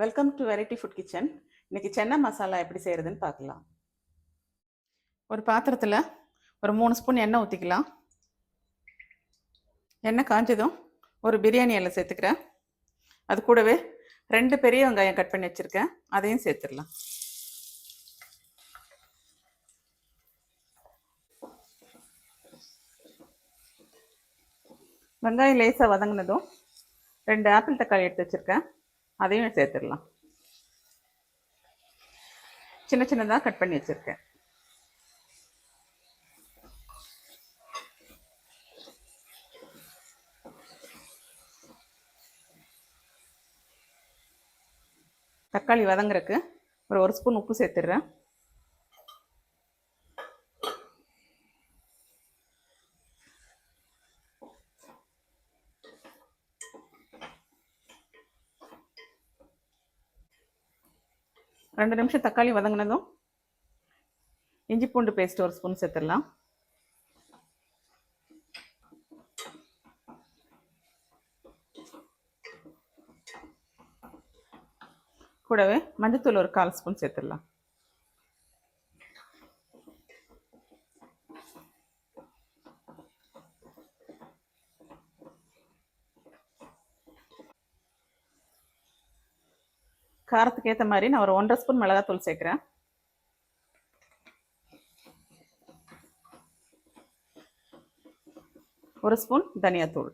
Welcome to variety food kitchen இன்னைக்கு சென்னை மசாலா எப்படி செய்கிறதுன்னு பார்க்கலாம். ஒரு பாத்திரத்தில் ஒரு மூணு ஸ்பூன் எண்ணெய் ஊற்றிக்கலாம் எண்ணெய் காஞ்சதும் ஒரு பிரியாணி எல்லாம் சேர்த்துக்கிறேன். அது கூடவே ரெண்டு பெரிய வெங்காயம் கட் பண்ணி வச்சுருக்கேன். அதையும் சேர்த்துடலாம். வெங்காயம் லேசாக வதங்கினதும் ரெண்டு ஆப்பிள் தக்காளி எடுத்து வச்சுருக்கேன். அதையும் சேர்த்துடலாம். சின்ன சின்னதாக கட் பண்ணி வச்சுருக்கேன். தக்காளி வதங்குறக்கு ஒரு ஒரு ஸ்பூன் உப்பு சேர்த்துடுறேன். ரெண்டு நிமிஷம் தக்காளி வதங்கினதும் இஞ்சி பூண்டு பேஸ்ட் ஒரு ஸ்பூன் சேர்த்துடலாம். கூடவே மஞ்சத்தூள் ஒரு கால் ஸ்பூன் சேர்த்துடலாம். காரத்துக்கு ஏற்ற மாதிரி நான் ஒரு ஒன்றரை ஸ்பூன் மிளகாத்தூள் சேர்க்குறேன். ஒரு ஸ்பூன் தனியாத்தூள்.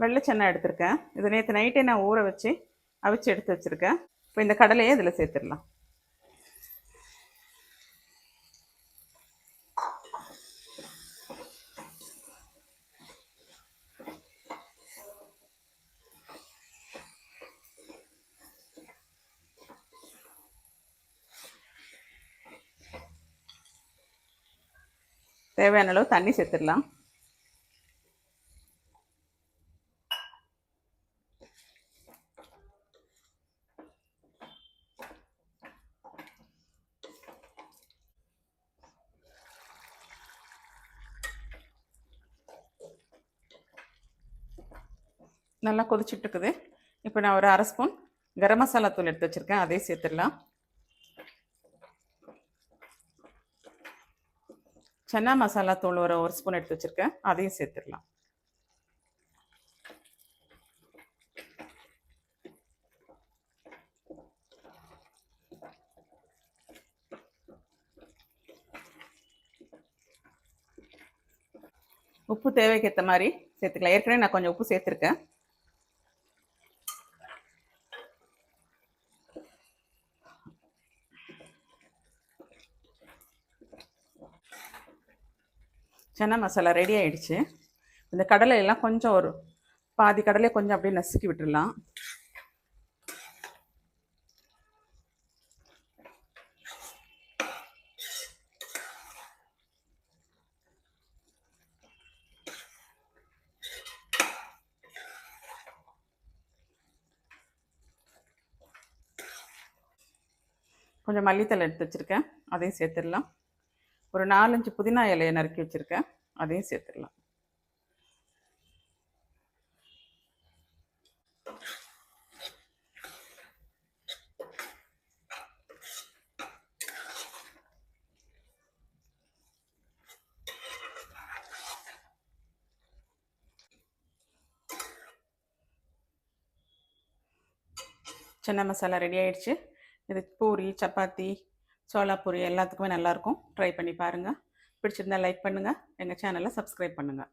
வெள்ளை சென்னை எடுத்திருக்கேன். இது நேற்று நைட்டே நான் ஊற வச்சு அவிச்சு எடுத்து வச்சுருக்கேன். இப்போ இந்த கடலையே இதில் சேர்த்துடலாம். தேவையான அளவு தண்ணி சேர்த்துடலாம். நல்லா கொதிச்சுட்டுருக்குது. இப்போ நான் ஒரு அரை ஸ்பூன் கரம் மசாலா தூள் எடுத்து வச்சுருக்கேன். அதையும் சேர்த்துடலாம். சன்னா மசாலா தூள் ஒரு ஒரு ஸ்பூன் எடுத்து வச்சுருக்கேன். அதையும் சேர்த்துடலாம். உப்பு தேவைக்கு ஏற்ற மாதிரி சேர்த்துக்கலாம். ஏற்கனவே நான் கொஞ்சம் உப்பு சேர்த்துருக்கேன். சன்னா மசாலா ரெடி ஆகிடுச்சு இந்த கடலையெல்லாம் கொஞ்சம் ஒரு பாதி கடலையை கொஞ்சம் அப்படியே நசுக்கி விட்டுடலாம் கொஞ்சம் மல்லித்தலை எடுத்து வச்சுருக்கேன். அதையும் சேர்த்துடலாம். ஒரு நாலஞ்சு புதினா இலையை நறுக்கி வச்சுருக்கேன். அதையும் சேர்த்துடலாம். சின்ன மசாலா ரெடி ஆயிடுச்சு. இது பூரி சப்பாத்தி சோளா பூரி எல்லாத்துக்குமே நல்லாயிருக்கும். ட்ரை பண்ணி பாருங்கள் பிடிச்சிருந்தா லைக் பண்ணுங்கள் எங்கள் சேனலை சப்ஸ்கிரைப் பண்ணுங்கள்